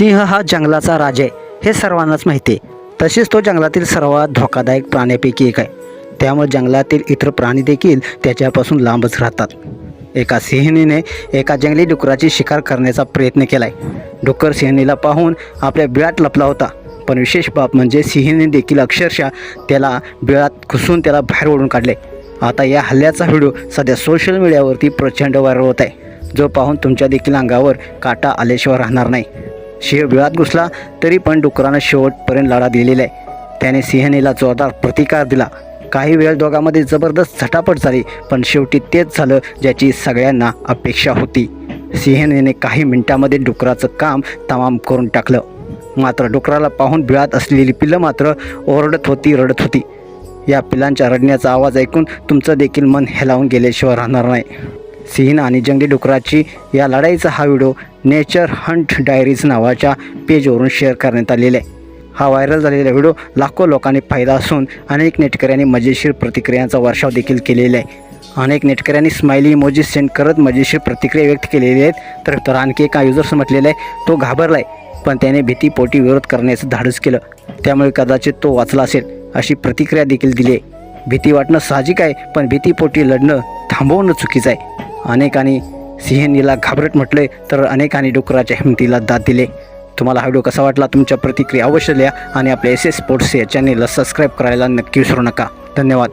सिंह हा जंगलाचा राजा आहे हे सर्वांनाच माहिती आहे. तसेच तो जंगलातील सर्वात धोकादायक प्राण्यापैकी एक आहे. त्यामुळे जंगलातील इतर प्राणी देखील त्याच्यापासून लांबच राहतात. एका सिंहिणीने एका जंगली डुकराची शिकार करण्याचा प्रयत्न केलाय. डुक्कर सिंहिणीला पाहून आपल्या बिळात लपला होता. पण विशेष बाब म्हणजे सिंहिणी देखील अक्षरशः त्याला बिळात घुसून त्याला बाहेर ओढून काढले. आता या हल्ल्याचा व्हिडिओ सध्या सोशल मीडियावरती प्रचंड व्हायरल होत आहे. जो पाहून तुमच्या देखील अंगावर काटा आल्याशिवाय राहणार नाही. सिंह बिळात घुसला तरी पण डुकरानं शेवटपर्यंत लढा दिलेला आहे. त्याने सिंहनेला जोरदार प्रतिकार दिला. काही वेळ दोघांमध्ये जबरदस्त झटापट झाली पण शेवटी तेच झालं ज्याची सगळ्यांना अपेक्षा होती. सिंहनेने काही मिनिटांमध्ये डुकराचं काम तमाम करून टाकलं. मात्र डुकराला पाहून बिळात असलेली पिल्लं मात्र ओरडत होती रडत होती. या पिलांच्या रडण्याचा आवाज ऐकून तुमचं देखील मन हेलावून गेल्याशिवाय राहणार नाही. सिंह आणि जंगली डुकराची या लढाईचा हा व्हिडिओ नेचर हंट डायरीज नावाच्या पेजवरून शेअर करण्यात आलेला आहे. हा व्हायरल झालेला व्हिडिओ लाखो लोकांनी फायदा असून अनेक नेटकऱ्यांनी मजेशीर प्रतिक्रियांचा वर्षाव देखील केलेला आहे. अनेक नेटकऱ्यांनी स्माइली इमोजी सेंड करत मजेशीर प्रतिक्रिया व्यक्त केलेली आहेत. तर तर आणखी एका युजर्स म्हटलेला आहे तो घाबरला आहे पण त्याने भीतीपोटी विरोध करण्याचं धाडस केलं. त्यामुळे कदाचित तो वाचला असेल अशी प्रतिक्रिया देखील दिली आहे. भीती वाटणं साहजिक आहे पण भीतीपोटी लढणं थांबवणं चुकीचं आहे. अनेकांनी सिंहनीला घाबरट म्हटले तर अनेकांनी डुकराच्या हिमतीला दाद दिले. तुम्हाला हा व्हिडिओ कसा वाटला? तुमच्या प्रतिक्रिया अवश्य लिहा आणि आपल्या एस एस स्पोर्ट्स या चॅनेलला सबस्क्राईब करायला नक्की विसरू नका. धन्यवाद.